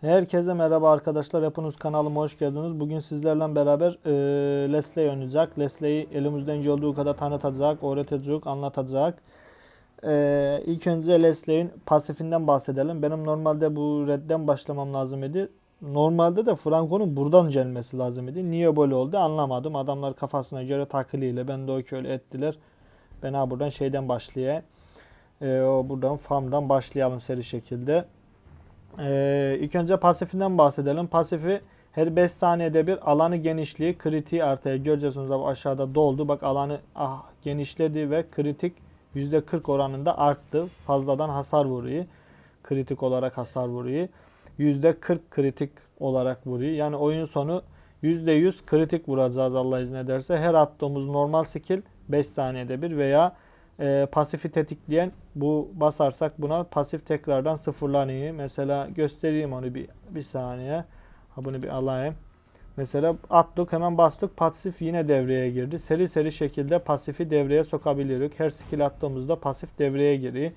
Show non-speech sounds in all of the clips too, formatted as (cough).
Herkese merhaba arkadaşlar. Hepiniz kanalıma hoş geldiniz. Bugün sizlerle beraber e, Lesley oynayacak. Lesley'i elimizden olduğu kadar tanıtacak, öğretecek, anlatacak. E, ilk önce Lesley'in pasifinden bahsedelim. Benim normalde bu redden başlamam lazım idi. Normalde de Franco'nun buradan gelmesi lazım idi. Niye böyle oldu anlamadım. Adamlar kafasına göre takılıyla ben de o köyle ettiler. Ben ha buradan şeyden başlayayım. E, o buradan farmdan başlayalım seri şekilde. Ee, ilk önce pasifinden bahsedelim. Pasifi her 5 saniyede bir alanı genişliği kritiği artıyor. Göreceksiniz abi aşağıda doldu. Bak alanı ah, genişledi ve kritik %40 oranında arttı. Fazladan hasar vuruyor. Kritik olarak hasar vuruyor. %40 kritik olarak vuruyor. Yani oyun sonu %100 kritik vuracağız Allah izin ederse. Her attığımız normal skill 5 saniyede bir veya e, pasifi tetikleyen bu basarsak buna pasif tekrardan sıfırlanıyor. Mesela göstereyim onu bir, bir saniye. Ha bunu bir alayım. Mesela attık hemen bastık pasif yine devreye girdi. Seri seri şekilde pasifi devreye sokabiliyoruz. Her skill attığımızda pasif devreye giriyor.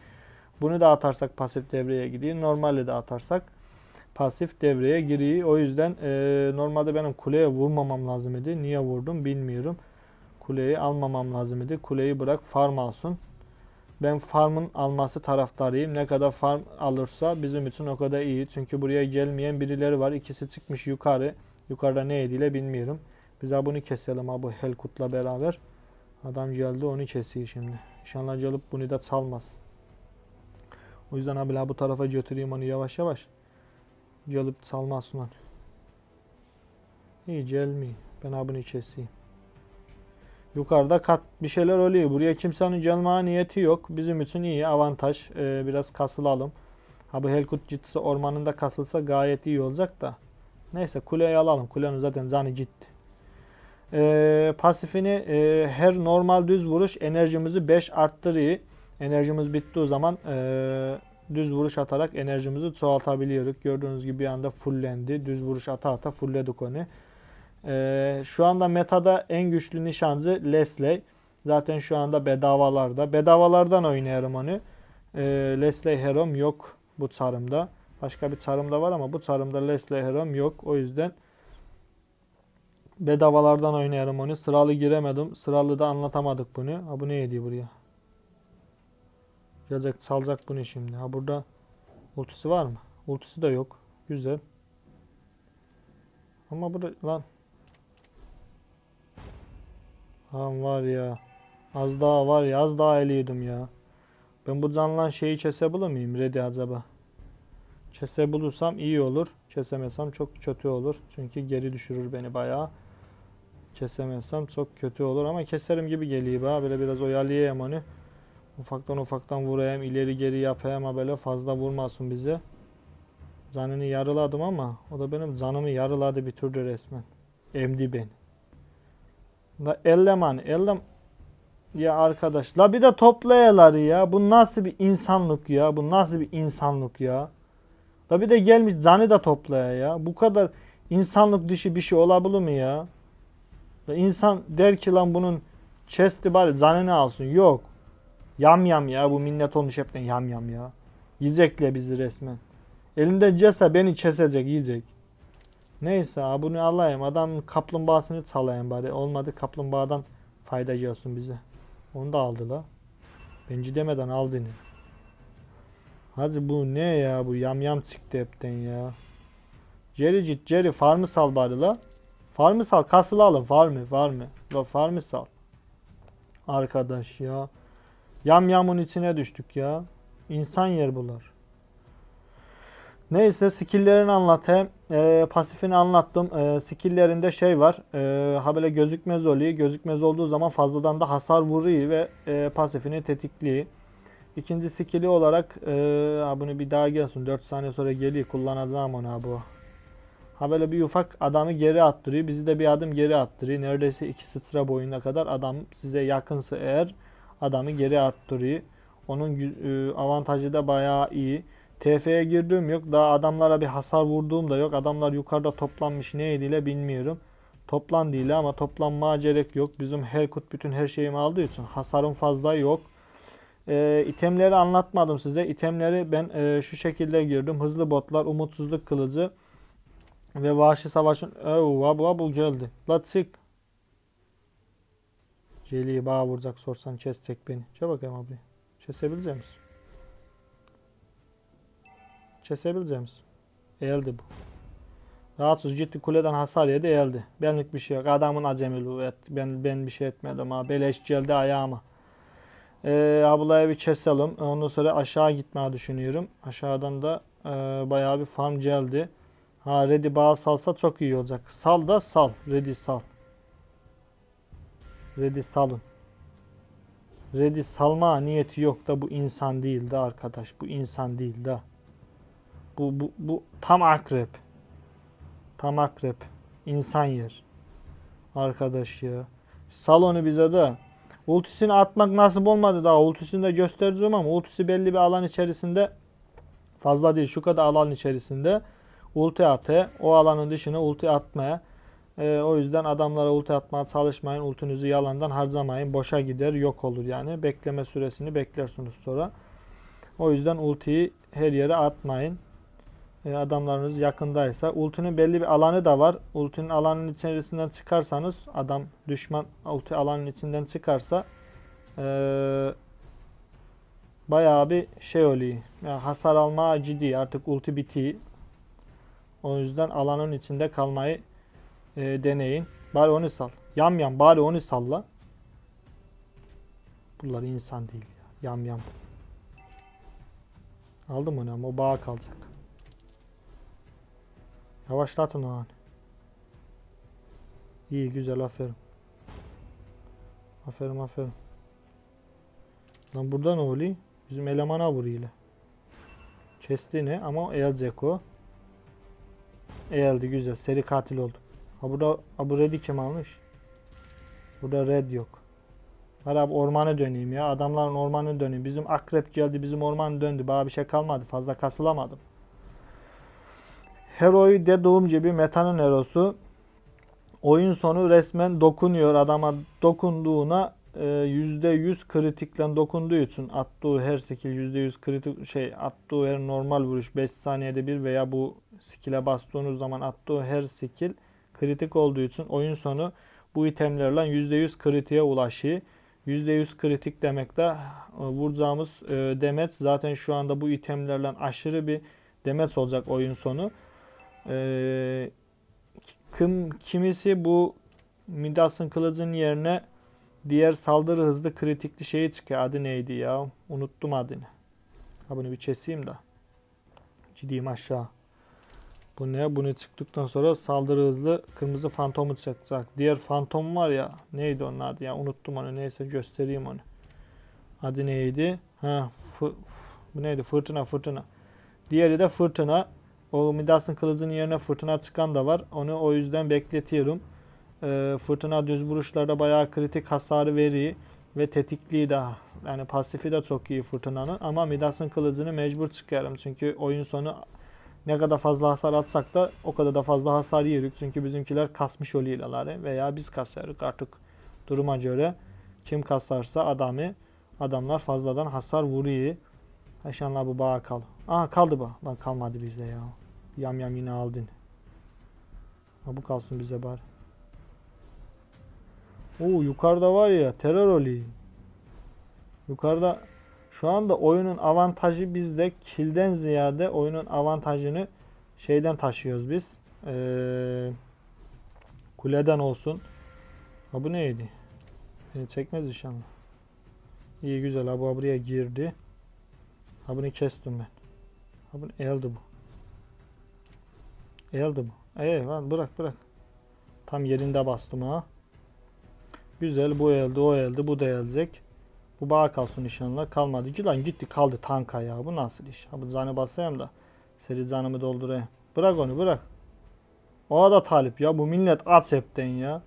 Bunu da atarsak pasif devreye gidiyor. Normalde de atarsak pasif devreye giriyor. O yüzden e, normalde benim kuleye vurmamam lazım idi. Niye vurdum bilmiyorum. Kuleyi almamam lazım idi. Kuleyi bırak farm alsın. Ben farmın alması taraftarıyım. Ne kadar farm alırsa bizim için o kadar iyi. Çünkü buraya gelmeyen birileri var. İkisi çıkmış yukarı. Yukarıda ne ediyle bilmiyorum. Biz bunu keselim ha bu Helkut'la beraber. Adam geldi onu kesiyor şimdi. İnşallah gelip bunu da çalmaz. O yüzden abi bu tarafa götüreyim onu yavaş yavaş. Gelip çalmasın onu. İyi gelmiyor. Ben ha bunu keseyim. Yukarıda kat bir şeyler oluyor. Buraya kimsenin gelmeye niyeti yok. Bizim için iyi avantaj. Ee, biraz kasılalım. Ha bu Helkut Citsi ormanında kasılsa gayet iyi olacak da. Neyse kuleyi alalım. Kulenin zaten canı ciddi. Ee, pasifini e, her normal düz vuruş enerjimizi 5 arttırıyor. Enerjimiz bittiği zaman e, düz vuruş atarak enerjimizi çoğaltabiliyoruz. Gördüğünüz gibi bir anda fullendi. Düz vuruş ata ata fullledik onu. Ee, şu anda metada en güçlü nişancı Leslie. Zaten şu anda bedavalarda. Bedavalardan oynayarım onu. Ee, Leslie Herom yok bu çarımda. Başka bir çarımda var ama bu çarımda Leslie Herom yok. O yüzden bedavalardan oynayarım onu. Sıralı giremedim. Sıralı da anlatamadık bunu. Ha bu ne ediyor buraya? Gelecek çalacak bunu şimdi. Ha burada ultisi var mı? Ultisi de yok. Güzel. Ama burada lan Lan var ya. Az daha var ya az daha eliyordum ya. Ben bu canlan şeyi kesebilir miyim Ready acaba? Kesebilirsem iyi olur. Kesemesem çok kötü olur. Çünkü geri düşürür beni bayağı. Kesemezsem çok kötü olur ama keserim gibi geliyor bana. Böyle biraz oyalayayım onu. Ufaktan ufaktan vurayım. ileri geri yapayım ama böyle fazla vurmasın bize. Canını yarıladım ama o da benim canımı yarıladı bitirdi resmen. Emdi beni. La elleman ellem ya arkadaş la bir de toplayalar ya. Bu nasıl bir insanlık ya? Bu nasıl bir insanlık ya? La bir de gelmiş canı da toplaya ya. Bu kadar insanlık dışı bir şey olabilir mi ya? La insan der ki lan bunun chest'i bari canını alsın. Yok. Yam yam ya bu minnet olmuş hepten yam yam ya. Yiyecekler bizi resmen. Elinde cesa beni kesecek yiyecek Neyse bunu alayım. Adam kaplumbağasını çalayım bari. Olmadı kaplumbağadan fayda olsun bize. Onu da aldı la. Benci demeden aldığını. Hadi bu ne ya bu yam yam çıktı hepten ya. Jerry git Jerry farmı sal bari la. Farmı sal kasılalım farmı farmı. La farmı sal. Arkadaş ya. Yam yamın içine düştük ya. İnsan yer bular. Neyse skill'lerini anlatayım. E, pasifini anlattım. E, skill'lerinde şey var. E, ha böyle gözükmez oluyor. Gözükmez olduğu zaman fazladan da hasar vuruyor ve e, pasifini tetikliyor. İkinci skill'i olarak e, bunu bir daha gelsin. 4 saniye sonra geliyor. Kullanacağım onu bu. Ha böyle bir ufak adamı geri attırıyor. Bizi de bir adım geri attırıyor. Neredeyse iki sıra boyuna kadar adam size yakınsa eğer adamı geri attırıyor. Onun e, avantajı da bayağı iyi. TF'ye girdiğim yok. Daha adamlara bir hasar vurduğum da yok. Adamlar yukarıda toplanmış neydiyle bilmiyorum. Toplan değil ama toplanmaya gerek yok. Bizim Helkut bütün her şeyimi aldığı için hasarım fazla yok. E, itemleri anlatmadım size. İtemleri ben e, şu şekilde girdim. Hızlı botlar, umutsuzluk kılıcı ve vahşi savaşın... Oh, vabu vabu geldi. La çık. Jeli'yi bağ vuracak sorsan kesecek beni. Çabuk bakayım abi. Kesebilecek misin? Kesebilecek misin? Eldi bu. Rahatsız ciddi kuleden hasar yedi eldi. Benlik bir şey yok. Adamın acemiliği et. Ben, ben bir şey etmedim ha. Beleş geldi ayağıma. Ee, ablaya bir keselim. Ondan sonra aşağı gitmeyi düşünüyorum. Aşağıdan da e, bayağı bir farm geldi. Ha ready bağ salsa çok iyi olacak. Sal da sal. Ready sal. Ready salın. Ready salma niyeti yok da bu insan değil de arkadaş. Bu insan değil de. Bu, bu, bu tam akrep. Tam akrep. İnsan yer. Arkadaş ya. Salonu bize de. Ultisini atmak nasip olmadı daha. Ultisini de göstereceğim ama ultisi belli bir alan içerisinde fazla değil. Şu kadar alan içerisinde ulti atı. O alanın dışına ulti atmaya. Ee, o yüzden adamlara ulti atmaya çalışmayın. Ultinizi yalandan harcamayın. Boşa gider, yok olur yani. Bekleme süresini beklersiniz sonra. O yüzden ultiyi her yere atmayın. Ee, adamlarınız yakındaysa. Ultinin belli bir alanı da var. Ultinin alanın içerisinden çıkarsanız adam düşman ulti alanın içinden çıkarsa ee, bayağı bir şey oluyor. Yani hasar alma ciddi. Artık ulti bitiyor. O yüzden alanın içinde kalmayı e, deneyin. Bari onu sal. Yam yam bari onu salla. Bunlar insan değil ya. Yam yam. Aldım onu ama o bağa kalacak. Yavaşlatın o an. İyi güzel aferin. Aferin aferin. Lan burada ne oluyor? Bizim elemana vuruyor. Kesti ne ama o elecek o. Eğildi güzel. Seri katil oldu. Ha burada ha bu red'i kim almış? Burada red yok. Var abi ormana döneyim ya. Adamların ormanına döneyim. Bizim akrep geldi bizim orman döndü. Bana bir şey kalmadı. Fazla kasılamadım. Hero'yu de doğum gibi metanın herosu. Oyun sonu resmen dokunuyor. Adama dokunduğuna e, %100 kritikle dokunduğu için attığı her skill %100 kritik şey attığı her normal vuruş 5 saniyede bir veya bu skill'e bastığınız zaman attığı her skill kritik olduğu için oyun sonu bu itemlerle %100 kritiğe ulaşıyor. %100 kritik demek de e, vuracağımız e, demet zaten şu anda bu itemlerle aşırı bir demet olacak oyun sonu. E, kim, kimisi bu Midas'ın kılıcın yerine diğer saldırı hızlı kritikli şeyi çıkıyor. Adı neydi ya? Unuttum adını. Ha bunu bir keseyim de. Ciddiyim aşağı. Bu ne? Bunu çıktıktan sonra saldırı hızlı kırmızı fantomu çıkacak. Diğer fantom var ya. Neydi onun adı ya? Unuttum onu. Neyse göstereyim onu. Adı neydi? Ha, bu neydi? Fırtına fırtına. Diğeri de fırtına. O Midas'ın kılıcının yerine fırtına çıkan da var. Onu o yüzden bekletiyorum. Ee, fırtına düz vuruşlarda bayağı kritik hasarı veriyor. Ve tetikliği de yani pasifi de çok iyi fırtınanın. Ama Midas'ın kılıcını mecbur çıkarım. Çünkü oyun sonu ne kadar fazla hasar atsak da o kadar da fazla hasar yiyoruz. Çünkü bizimkiler kasmış oluyorlar veya biz kasarız artık duruma göre. Kim kasarsa adamı adamlar fazladan hasar vuruyor. İnşallah bu bağa kal. Aha kaldı bu. Lan kalmadı bizde ya. Yam yam yine aldın. Ha, bu kalsın bize bari. Oo yukarıda var ya terör oluyor. Yukarıda şu anda oyunun avantajı bizde. Kilden ziyade oyunun avantajını şeyden taşıyoruz biz. Ee, kuleden olsun. Ha bu neydi? Beni çekmez inşallah. İyi güzel. Ha bu buraya girdi. Ha bunu kestim ben. Ha bunu eldi bu. Ee lan bırak bırak. Tam yerinde bastım ha. Güzel bu elde o elde bu da gelecek. Bu bağ kalsın inşallah. Kalmadı ki lan gitti kaldı tanka ya. Bu nasıl iş? Ha bu canı basayım da seri canımı doldurayım. Bırak onu bırak. O da talip ya. Bu millet aç hepten ya.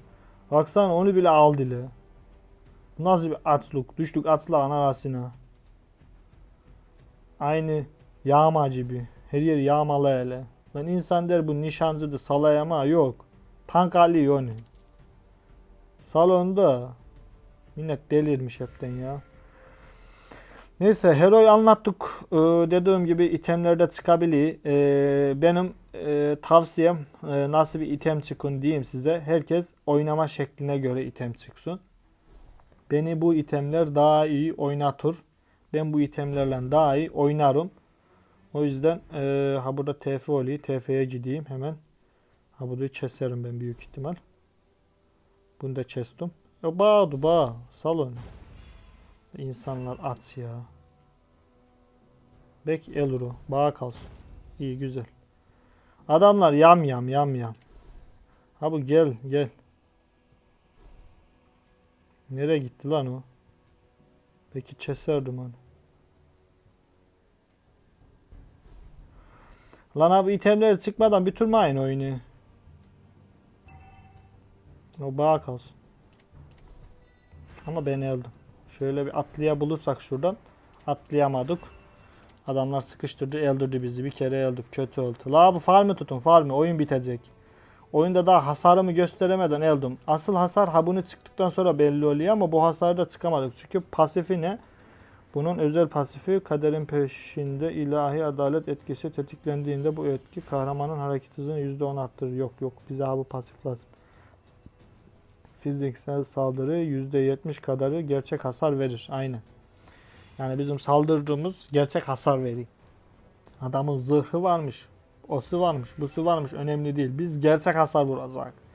Baksana onu bile aldı ile. Bu nasıl bir açlık? Düştük açlığın arasına. Aynı yağma gibi. Her yer yağmalı hele. Lan insan der bu nişancıdır salayama yok. Tank alıyor onu. Salonda millet delirmiş hepten ya. Neyse Hero'yu anlattık. Ee, dediğim gibi itemlerde çıkabiliyor. Ee, benim e, tavsiyem e, nasıl bir item çıkın diyeyim size. Herkes oynama şekline göre item çıksın. Beni bu itemler daha iyi oynatır. Ben bu itemlerle daha iyi oynarım. O yüzden e, ha burada TF oluyor. TF'ye gideyim hemen. Ha burada keserim ben büyük ihtimal. Bunu da kestim. Ya bağdı bağ. Salon. İnsanlar aç ya. Bek Eluru. Bağ kalsın. İyi güzel. Adamlar yam yam yam yam. Ha bu gel gel. Nereye gitti lan o? Peki keserdim onu. Lan abi itemleri çıkmadan bitirmeyin oyunu. O bağ kalsın. Ama ben eldim. Şöyle bir atlayabilirsak şuradan. Atlayamadık. Adamlar sıkıştırdı, öldürdü bizi. Bir kere öldük. Kötü oldu. La bu farmı tutun, farmı. Oyun bitecek. Oyunda daha hasarımı gösteremeden öldüm. Asıl hasar ha bunu çıktıktan sonra belli oluyor ama bu hasarda çıkamadık. Çünkü pasifi ne? Bunun özel pasifi kaderin peşinde ilahi adalet etkisi tetiklendiğinde bu etki kahramanın hareket hızını %10 arttırır. Yok yok bize ha bu pasif lazım. Fiziksel saldırı %70 kadarı gerçek hasar verir. Aynen. Yani bizim saldırdığımız gerçek hasar veriyor. Adamın zırhı varmış. Osu varmış. Busu varmış. Önemli değil. Biz gerçek hasar vuracak.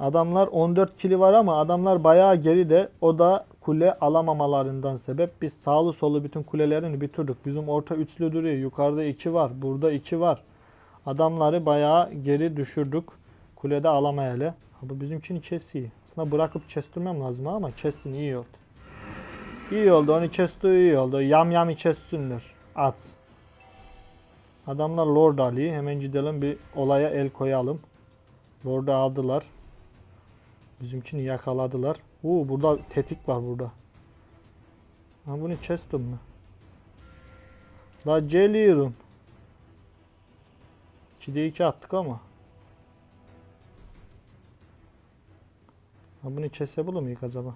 Adamlar 14 kili var ama adamlar bayağı geride. O da kule alamamalarından sebep. Biz sağlı solu bütün kulelerini bitirdik. Bizim orta üçlü duruyor. Yukarıda 2 var. Burada 2 var. Adamları bayağı geri düşürdük. Kulede alamayalı. Ha, bu bizimkini kesiyor. Aslında bırakıp kestirmem lazım ama kestin iyi oldu. İyi oldu. Onu kesti iyi oldu. Yam yamı kessinler. At. Adamlar Lord Ali. Hemen gidelim bir olaya el koyalım. Lord'u aldılar. Bizimkini yakaladılar. Uuu burada tetik var burada. Ha bunu kestim mi? La geliyorum. 2'de 2 attık ama. Ha bunu kesebilir miyik acaba?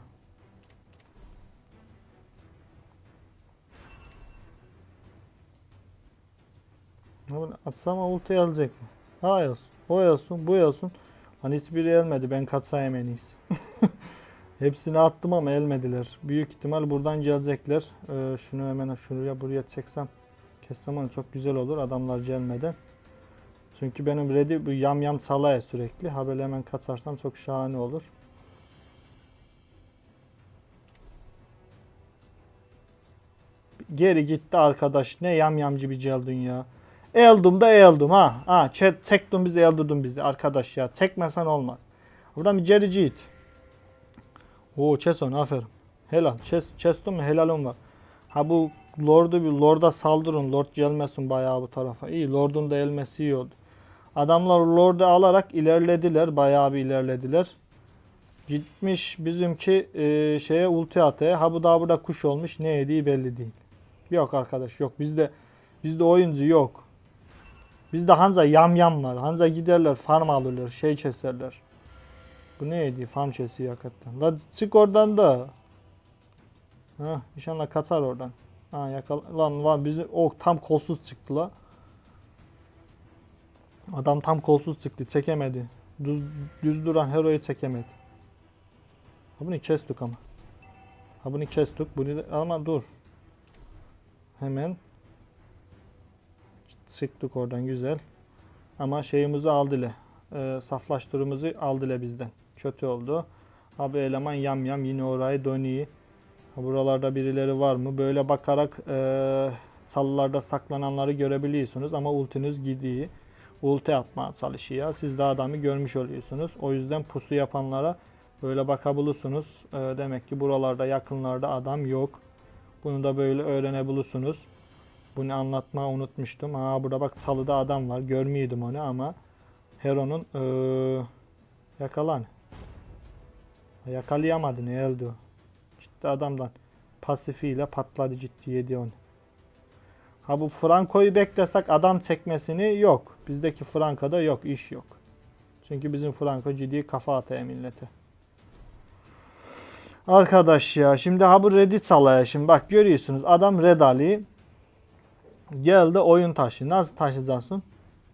Ha bunu atsam ulti alacak mı? Ha yazsın. O yazsın. Bu yazsın. Hani hiçbiri elmedi. Ben katsayım en iyisi. (laughs) Hepsini attım ama elmediler. Büyük ihtimal buradan gelecekler. Ee, şunu hemen şuraya buraya çeksem. Kessem onu çok güzel olur. Adamlar gelmeden. Çünkü benim ready bu yam yam salaya sürekli. Ha böyle hemen kaçarsam çok şahane olur. Geri gitti arkadaş. Ne yam yamcı bir geldin ya. Eldim da eldim ha. Ha çek, çektin bizi eldirdin bizi arkadaş ya. Çekmesen olmaz. Buradan bir geri git. Oo Çeson aferin. Helal. Çes, Çeston mu helalım var. Ha bu Lord'u bir Lord'a saldırın. Lord gelmesin bayağı bu tarafa. İyi Lord'un da elmesi iyi oldu. Adamlar Lord'u alarak ilerlediler. Bayağı bir ilerlediler. Gitmiş bizimki e, şeye ulti ataya. Ha bu da burada kuş olmuş. Ne yediği belli değil. Yok arkadaş yok. Bizde bizde oyuncu yok. Bizde Hanza yam yam var. Hanza giderler farm alırlar. Şey keserler. Bu neydi? Farm kesiyor hakikaten. La çık oradan da. Ha, inşallah kaçar oradan. Ha yakala. Lan var bizi o tam kolsuz çıktı la. Adam tam kolsuz çıktı. Çekemedi. Düz, düz duran hero'yu çekemedi. Ha bunu kestik ama. Ha bunu kestik. Bunu ama dur. Hemen sıktık oradan güzel. Ama şeyimizi aldılar. E, saflaştırımızı aldılar bizden. Kötü oldu. Abi eleman yam yam yine orayı dönüyor. Buralarda birileri var mı? Böyle bakarak e, çalılarda saklananları görebiliyorsunuz ama ultiniz gidiyor. Ulti atmaya çalışıyor. Siz de adamı görmüş oluyorsunuz. O yüzden pusu yapanlara böyle bakabilirsiniz. E, demek ki buralarda yakınlarda adam yok. Bunu da böyle öğrenebilirsiniz. Bunu anlatmayı unutmuştum. Aa burada bak çalıda adam var. Görmüyordum onu ama Hero'nun eee yakalan. Yakalayamadı ne o. Ciddi adamdan pasifiyle patladı ciddi yedi onu. Ha bu Franco'yu beklesek adam çekmesini yok. Bizdeki Franco'da yok iş yok. Çünkü bizim Franco ciddi kafa atıyor millete. Arkadaş ya şimdi ha bu Reddit salaya şimdi bak görüyorsunuz adam Red Ali geldi oyun taşı. Nasıl taşıyacaksın?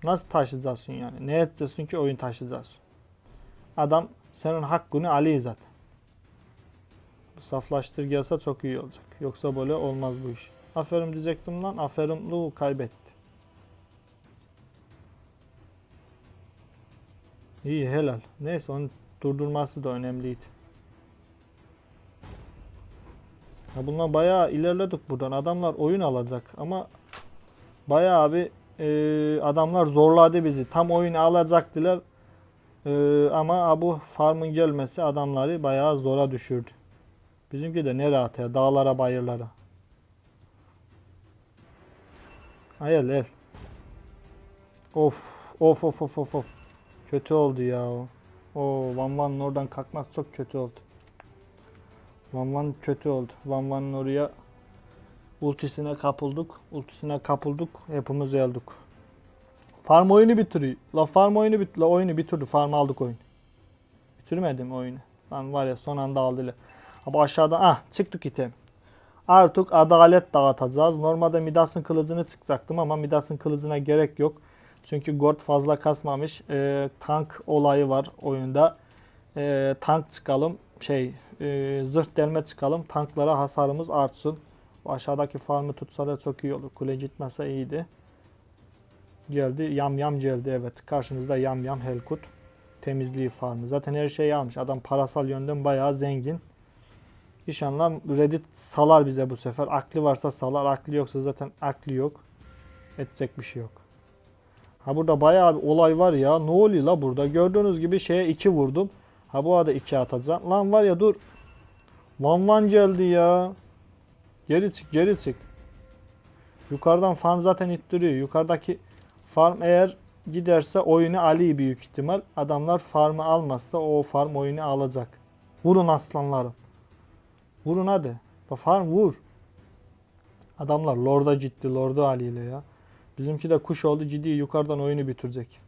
Nasıl taşıyacaksın yani? Ne edeceksin ki oyun taşıyacaksın? Adam senin hakkını Ali zaten. Bu saflaştır gelse çok iyi olacak. Yoksa böyle olmaz bu iş. Aferin diyecektim lan. Aferin Lu kaybetti. İyi helal. Neyse onu durdurması da önemliydi. Ya bunlar bayağı ilerledik buradan. Adamlar oyun alacak ama bayağı bir e, adamlar zorladı bizi. Tam oyun alacaktılar. E, ama bu farmın gelmesi adamları bayağı zora düşürdü. Bizimki de ne rahat ya. Dağlara bayırlara. Hayal el. Of. Of of of of of. Kötü oldu ya o. O Van Van'ın oradan kalkmaz çok kötü oldu. Van Van kötü oldu. Van Van'ın oraya ultisine kapıldık. Ultisine kapıldık. Hepimiz öldük. Farm oyunu bitiriyor. La farm oyunu bit la oyunu bitirdi. Farm aldık oyunu. Bitirmedim oyunu. Lan var ya son anda aldılar. Ama aşağıdan ah çıktık item. Artık adalet dağıtacağız. Normalde Midas'ın kılıcını çıkacaktım ama Midas'ın kılıcına gerek yok. Çünkü Gord fazla kasmamış. Ee, tank olayı var oyunda. Ee, tank çıkalım. Şey e, zırh delme çıkalım. Tanklara hasarımız artsın. Aşağıdaki farmı tutsa da çok iyi olur. Kule gitmese iyiydi. Geldi. Yam yam geldi evet. Karşınızda yam yam Helkut. Temizliği farmı. Zaten her şeyi almış. Adam parasal yönden bayağı zengin. İnşallah Reddit salar bize bu sefer. Aklı varsa salar. Aklı yoksa zaten aklı yok. Edecek bir şey yok. Ha burada bayağı bir olay var ya. Ne oluyor la burada? Gördüğünüz gibi şeye 2 vurdum. Ha bu arada 2 atacağım. Lan var ya dur. Van Van geldi ya. Geri çık geri çık. Yukarıdan farm zaten ittiriyor. Yukarıdaki farm eğer giderse oyunu Ali büyük ihtimal. Adamlar farmı almazsa o farm oyunu alacak. Vurun aslanlarım. Vurun hadi. Farm vur. Adamlar Lord'a ciddi. Lord'u Ali ile ya. Bizimki de kuş oldu ciddi yukarıdan oyunu bitirecek.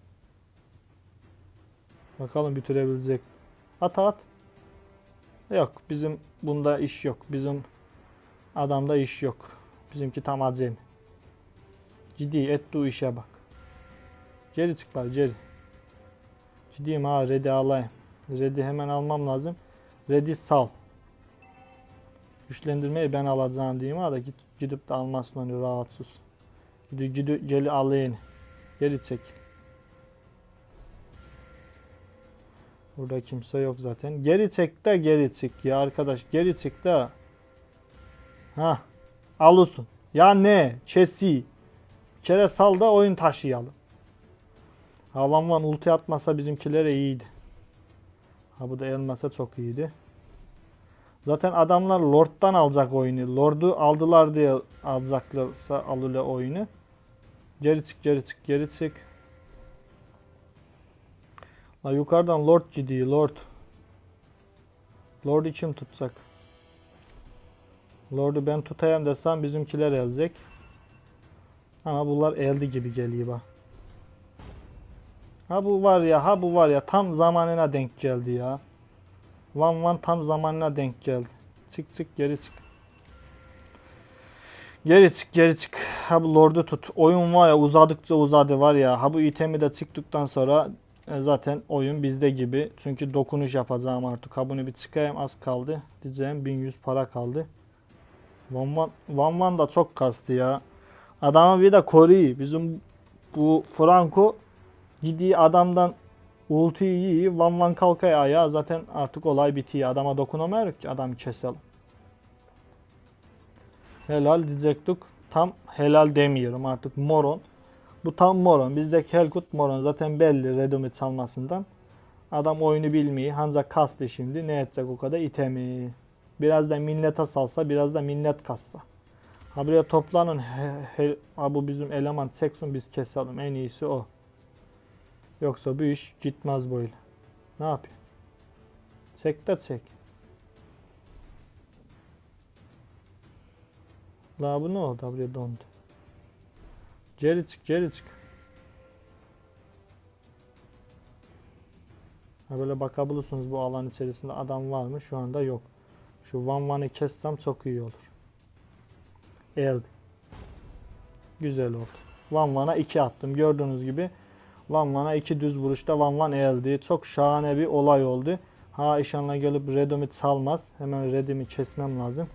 Bakalım bitirebilecek. At at. Yok bizim bunda iş yok. Bizim adamda iş yok. Bizimki tam acemi. Ciddi ettiği işe bak. Geri çık bari geri. Ciddiyim ha ready alayım. Ready hemen almam lazım. Ready sal. Güçlendirmeyi ben alacağım diyeyim ha da git, gidip de almasın onu rahatsız. Gidi gidi geli alayın. Geri çek. Burada kimse yok zaten. Geri çek de geri çık ya arkadaş. Geri çık da. Ha. Alırsın. Ya ne? Çesi. Bir kere sal da oyun taşıyalım. Havan Van ulti atmasa bizimkilere iyiydi. Ha bu da elmasa çok iyiydi. Zaten adamlar Lord'dan alacak oyunu. Lord'u aldılar diye alacaklarsa alırlar oyunu. Geri çık, geri çık, geri çık. La yukarıdan Lord gidiyor, Lord. Lord'u kim tutacak? Lord'u ben tutayım desem bizimkiler elecek. Ama bunlar elde gibi geliyor bak. Ha bu var ya, ha bu var ya tam zamanına denk geldi ya. Van Van tam zamanına denk geldi. Çık çık geri çık. Geri çık geri çık. Ha bu Lord'u tut. Oyun var ya uzadıkça uzadı var ya. Ha bu itemi de çıktıktan sonra e, zaten oyun bizde gibi. Çünkü dokunuş yapacağım artık. Ha bunu bir çıkayım az kaldı. Diyeceğim 1100 para kaldı. Van Van, Van Van da çok kastı ya. Adamı bir de koruyor. Bizim bu Franco gidiği adamdan ulti iyi. Van Van kalkaya ayağa zaten artık olay bitiyor. Adama dokunamıyoruz ki adamı keselim. Helal diyecektik. Tam helal demiyorum artık moron. Bu tam moron. Bizdeki Helkut moron. Zaten belli Redomit çalmasından. Adam oyunu bilmiyor. Ancak kastı şimdi. Ne edecek o kadar itemi. Biraz da millete salsa biraz da millet kassa. Ha buraya toplanın. He, he, ha bu bizim eleman çeksin biz keselim. En iyisi o. Yoksa bu iş gitmez böyle. Ne yapıyor? Çek de çek. La bu ne oldu? Buraya dondu. Geri çık, geri çık. Ha böyle bakabilirsiniz bu alan içerisinde adam var mı? Şu anda yok. Şu Van Van'ı kessem çok iyi olur. Elde. Güzel oldu. Van Van'a 2 attım. Gördüğünüz gibi Van Van'a 2 düz vuruşta Van Van eldi. Çok şahane bir olay oldu. Ha inşallah gelip Redom'i salmaz. Hemen Redim'i kesmem lazım.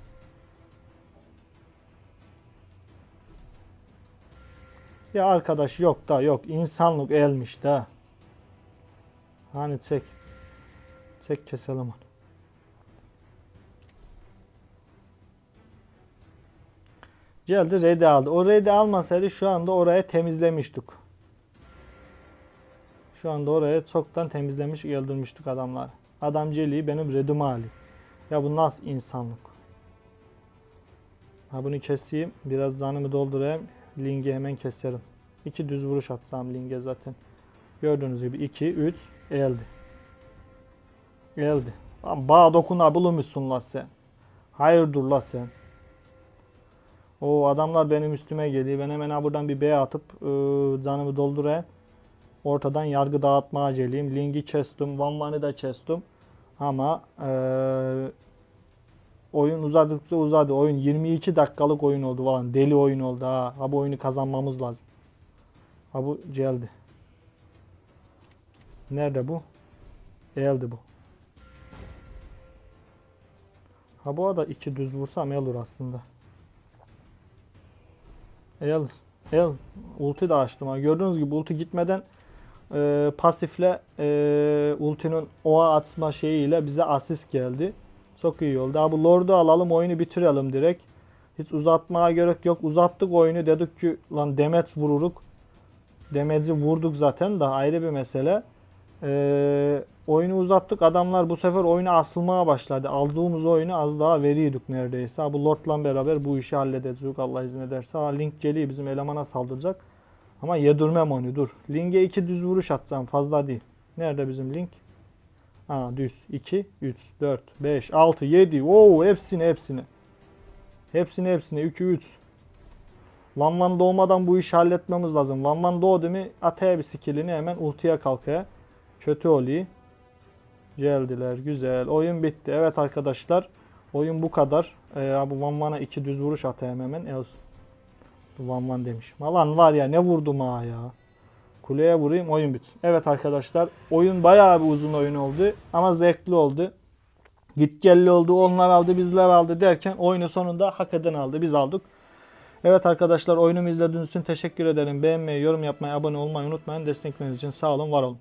Ya arkadaş yok da yok. İnsanlık elmiş de. Hani çek. Çek keselim onu. Geldi Red'i aldı. O Red'i almasaydı şu anda oraya temizlemiştik. Şu anda oraya çoktan temizlemiş öldürmüştük adamlar. Adam Celi benim Red'imi ali. Ya bu nasıl insanlık? Ha bunu keseyim. Biraz canımı doldurayım. Ling'i hemen keserim. İki düz vuruş atsam Ling'e zaten. Gördüğünüz gibi 2, 3 eldi. Eldi. Bağ dokuna bulunmuşsun la sen. Hayırdır la sen. O adamlar benim üstüme geliyor. Ben hemen buradan bir B atıp e, canımı doldurayım. Ortadan yargı dağıtma aceliyim. Ling'i kestim. Van Van'ı da kestim. Ama e, oyun uzadıkça uzadı. Oyun 22 dakikalık oyun oldu falan. Deli oyun oldu ha. Ha bu oyunu kazanmamız lazım. Ha bu geldi. Nerede bu? Eldi bu. Ha bu arada iki düz vursam el olur aslında. El. El. Ulti de açtım. Gördüğünüz gibi ulti gitmeden e, pasifle e, ultinin oğa atma şeyiyle bize asist geldi. Çok iyi oldu. Ha bu Lord'u alalım oyunu bitirelim direkt. Hiç uzatmaya gerek yok. Uzattık oyunu dedik ki lan demet vururuk. Demeci vurduk zaten da ayrı bir mesele. Ee, oyunu uzattık. Adamlar bu sefer oyuna asılmaya başladı. Aldığımız oyunu az daha veriyorduk neredeyse. Bu Lord'la beraber bu işi halledeceğiz. Allah izin ederse. Ha, Link geliyor bizim elemana saldıracak. Ama yedirmem onu dur. Link'e iki düz vuruş atacağım fazla değil. Nerede bizim Link? Ha düz. 2, 3, 4, 5, 6, 7. Oo hepsini hepsini. Hepsini hepsini. 2, 3. Van Van doğmadan bu işi halletmemiz lazım. Van Van doğdu mu ataya bir skillini hemen ultiye kalkaya. Kötü oluyor. Geldiler. Güzel. Oyun bitti. Evet arkadaşlar. Oyun bu kadar. Ee, bu Van Van'a iki düz vuruş atayım hemen. Evet. Van Van demiş. Lan var ya ne vurdum ha ya. Kuleye vurayım oyun bitsin. Evet arkadaşlar. Oyun bayağı bir uzun oyun oldu. Ama zevkli oldu. Gitgelli oldu. Onlar aldı bizler aldı derken oyunu sonunda hak eden aldı. Biz aldık. Evet arkadaşlar oyunumu izlediğiniz için teşekkür ederim. Beğenmeyi, yorum yapmayı, abone olmayı unutmayın. Destekleriniz için sağ olun, var olun.